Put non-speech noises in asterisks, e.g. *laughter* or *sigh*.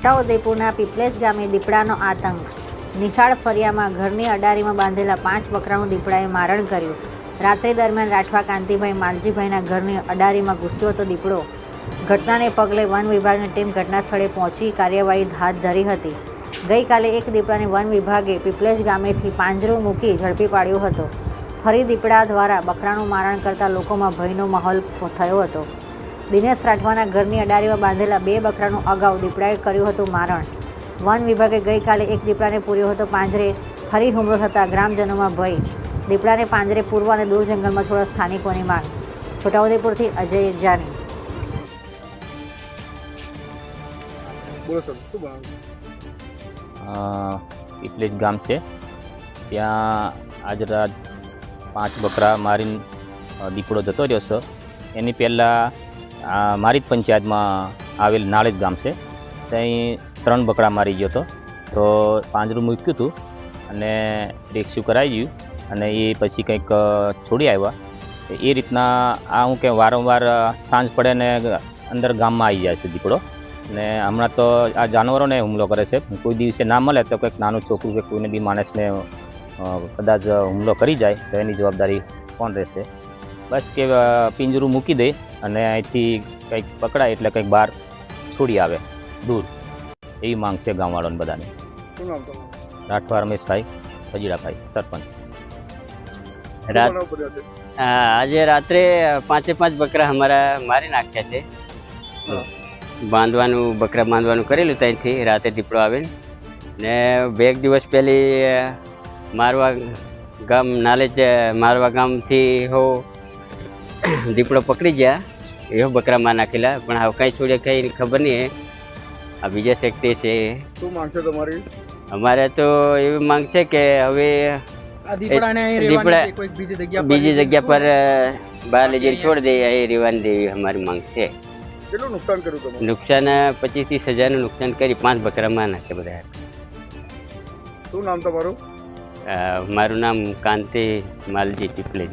છોટાઉદેપુરના પીપલેસ ગામે દીપડાનો આતંક. નિશાળ ફરિયામાં ઘરની અડારીમાં બાંધેલા પાંચ બકરાનું દીપડાએ મારણ કર્યું. રાત્રિ દરમિયાન રાઠવા કાંતિભાઈ માલજીભાઈના ઘરની અડારીમાં ઘૂસ્યો હતો દીપડો. ઘટનાને પગલે વન વિભાગની ટીમ ઘટના સ્થળે પહોંચી કાર્યવાહી હાથ ધરી હતી. ગઈકાલે એક દીપડાને વન વિભાગે પીપલેશ ગામેથી પાંજરું મૂકી ઝડપી પાડ્યો હતો. ફરી દીપડા દ્વારા બકરાનું મારણ કરતા લોકોમાં ભયનો માહોલ થયો હતો. દિનેશ રાઠવાના ઘરની અડારીમાં બાંધેલા બે બકરાનું અગાઉ દીપડાએ કર્યું હતું મારણ. વન વિભાગે ગઈકાલે એક દીપડાને પૂર્યો હતો પાંજરે. ફરી હુમલો થતાં ગ્રામજનોમાં ભય. દીપડાને પાંજરે પૂરવા અને દૂર જંગલમાં થોડા સ્થાનિકોની માંગ. છોટાઉદેપુરથી અજય જાની. બોલો સર શું બનાવ્યું અ, એટલે જ ગામ છે. ત્યાં આજ રાત પાંચ બકરા મારીને દીપડો જતો રહ્યો છે. એની પહેલાં મારી જ પંચાયતમાં આવેલ નાળેજ ગામ છે. ત્યાં ત્રણ બકરા મારી ગયો હતો. તો પાંજરું મૂક્યું હતું અને રેક્સ્યુ કરાવી ગયું અને એ પછી કંઈક છોડી આવ્યા. એ રીતના આ હું કે વારંવાર સાંજ પડે ને અંદર ગામમાં આવી જાય છે દીપડો. ને હમણાં તો આ જાનવરોને હુમલો કરે છે. કોઈ દિવસે ના મળે તો કંઈક નાનું છોકરું કે કોઈને બી માણસને કદાચ હુમલો કરી જાય તો એની જવાબદારી કોણ રહેશે? બસ કે પિંજરું મૂકી દે અને અહીંથી કંઈક પકડાય એટલે કંઈક બહાર છોડી આવે દૂર. એવી માંગ છે ગામવાળાને બધાને. શું નામ તમારું? રાઠવા રમેશભાઈ ફજીડાભાઈ સરપંચ. આજે રાત્રે પાંચે પાંચ બકરા અમારા મારી નાખ્યા છે. બાંધવાનું બકરા બાંધવાનું કરેલું ત્યાંથી રાતે દીપડો આવે ને બે એક દિવસ પહેલી મારવા ગામ નાલેજ મારવા ગામથી હો *clears throat* દીપડો પકડી ગયા. એવો બકરામાં નાખેલા. પણ હવે કઈ છોડે કઈ ખબર નહીં આ બીજા શક્તિ છે શું માંગ છે તમારી? અમારે તો એવી માંગ છે કે હવે દીપડા- બીજી જગ્યા પર બહાર લઈ જઈને છોડી દઈએ એ. રેવાની દેવી અમારી માંગ છે. કેટલું નુકસાન કર્યું તમે નુકસાન પચીસ ત્રીસ હજારનું નુકસાન કરી પાંચ બકરામાં નાખે બધા શું નામ તમારું? મારું નામ કાંતિ માલજી ટીપલેજ